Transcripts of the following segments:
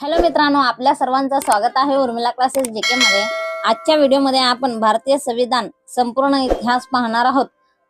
Hello मित्रांनो आपल्या सर्वांचं स्वागत आहे उर्मिला क्लासेस जेके मध्ये. आजच्या व्हिडिओमध्ये आपण भारतीय संविधान संपूर्ण इतिहास पाहणार आहोत.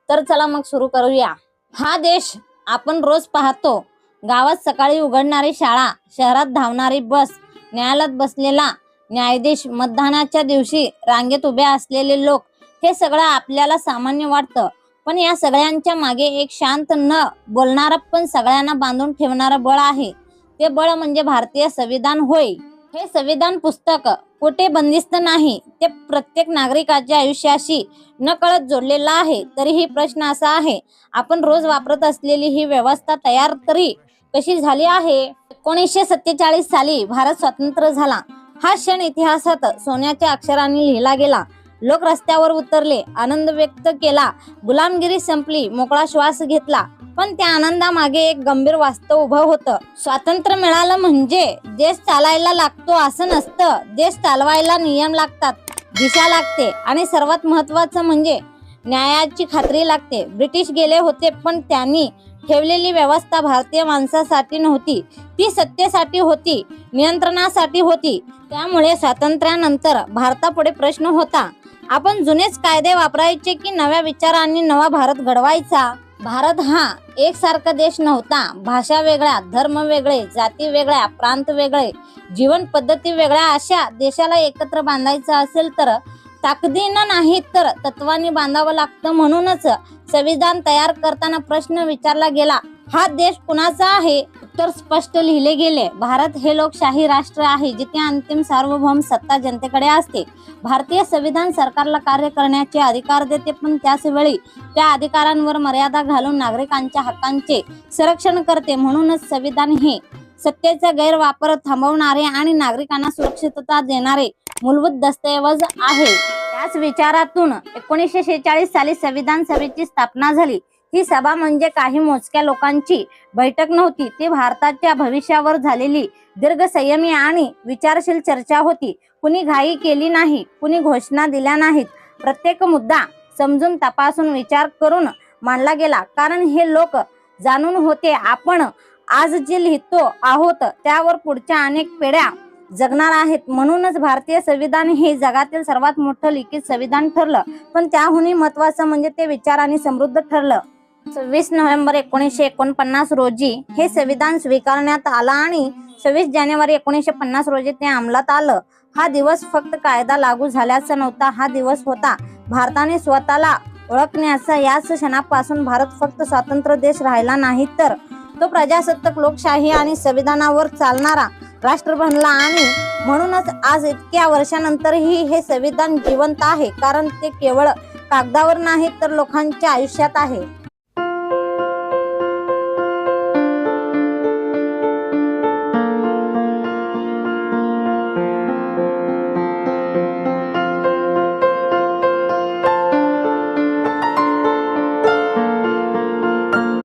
तर चला मग सुरू करूया. हा देश आपण रोज पाहतो. गावात सकाळी उघडणारी शाळा शहरात धावणारी बस न्यायालयात बसलेला न्यायाधीश मतदानाच्या दिवशी रांगेत उभे असलेले लोक हे सगळं आपल्याला सामान्य वाटतं. पण या सगळ्यांच्या मागे एक शांत न बोलणारा पण सगळ्यांना बांधून ठेवणारा बळ आहे. ते बळ म्हणजे भारतीय संविधान होय. हे संविधान पुस्तक कुठे बंदिस्त नाही. ते प्रत्येक नागरिकाच्या आयुष्याशी नकळत जोडलेलं आहे. तरीही प्रश्न असा आहे आपण रोज वापरत असलेली ही व्यवस्था तयार तरी कशी झाली आहे? एकोणीसशे सत्तेचाळीस साली भारत स्वतंत्र झाला. हा क्षण इतिहासात सोन्याच्या अक्षरांनी लिहिला गेला. लोक रस्त्यावर उतरले. आनंद व्यक्त केला. गुलामगिरी संपली. मोकळा श्वास घेतला. पण त्या आनंदामागे एक गंभीर वास्तव उभं होतं. स्वातंत्र्य मिळालं म्हणजे देश चालायला लागतो असं नसतं. देश चालवायला नियम लागतात. दिशा लागते. आणि सर्वात महत्वाचं म्हणजे न्यायाची खात्री लागते. ब्रिटिश गेले होते पण त्यांनी ठेवलेली व्यवस्था भारतीय माणसासाठी नव्हती. ती सत्तेसाठी होती. नियंत्रणासाठी होती. त्यामुळे स्वातंत्र्यानंतर भारतापुढे प्रश्न होता. आपण जुनेच कायदे वापरायचे की नव्या विचारांनी नवा भारत घडवायचा? भारत हा एकसारखा देश नव्हता. भाषा वेगळ्या धर्म वेगळे जाती वेगळ्या प्रांत वेगळे जीवन पद्धती वेगळ्या अशा देशाला एकत्र बांधायचं असेल तर ताकदीनं नाही तर तत्वाने बांधावं लागतं म्हणूनच संविधान तयार करताना प्रश्न विचारला गेला. हा देश कुणाचा आहे? उत्तर स्पष्ट लिहिले गेले. भारत हे लोकशाही राष्ट्र आहे जिथे अंतिम सार्वभौम सत्ता जनतेकडे असते. भारतीय संविधान सरकारला कार्य करण्याचे अधिकार देते पण त्याच वेळी त्या अधिकारांवर मर्यादा घालून नागरिकांच्या हक्कांचे संरक्षण करते. म्हणूनच संविधान हे सत्तेचा गैरवापर थांबवणारे आणि नागरिकांना सुरक्षितता देणारे मूलभूत दस्तऐवज आहे. त्याच विचारातून एकोणीसशे शेहेचाळीस साली संविधान सभेची स्थापना झाली. ही सभा म्हणजे काही मोजक्या लोकांची बैठक नव्हती. ती भारताच्या भविष्यावर झालेली दीर्घ संयमी आणि विचारशील चर्चा होती. कुणी घाई केली नाही कुणी घोषणा दिल्या नाहीत. प्रत्येक मुद्दा समजून तपासून विचार करून मानला गेला. कारण हे लोक जाणून होते आपण आज जे लिहितो आहोत त्यावर पुढच्या अनेक पिढ्या जगणार आहेत. म्हणूनच भारतीय संविधान हे जगातील सर्वात मोठं लिखित संविधान ठरलं. पण त्याहूनही महत्वाचं म्हणजे ते विचाराने समृद्ध ठरलं. सव्वीस नोव्हेंबर एकोणीसशे एकोणपन्नास रोजी हे संविधान स्वीकारण्यात आलं आणि सव्वीस जानेवारी एकोणीसशे पन्नास रोजी ते अंमलात आलं. हा दिवस फक्त कायदा लागू झाल्याचा नव्हता हा दिवस होता भारताने स्वतःला ओळखण्याचा. याच क्षणापासून भारत फक्त स्वतंत्र देश राहिला नाही तर तो प्रजासत्ताक लोकशाही आणि संविधानावर चालणारा राष्ट्र बनला आणि म्हणूनच आज इतक्या वर्षानंतरही हे संविधान जिवंत आहे कारण ते केवळ कागदावर नाही तर लोकांच्या आयुष्यात आहे.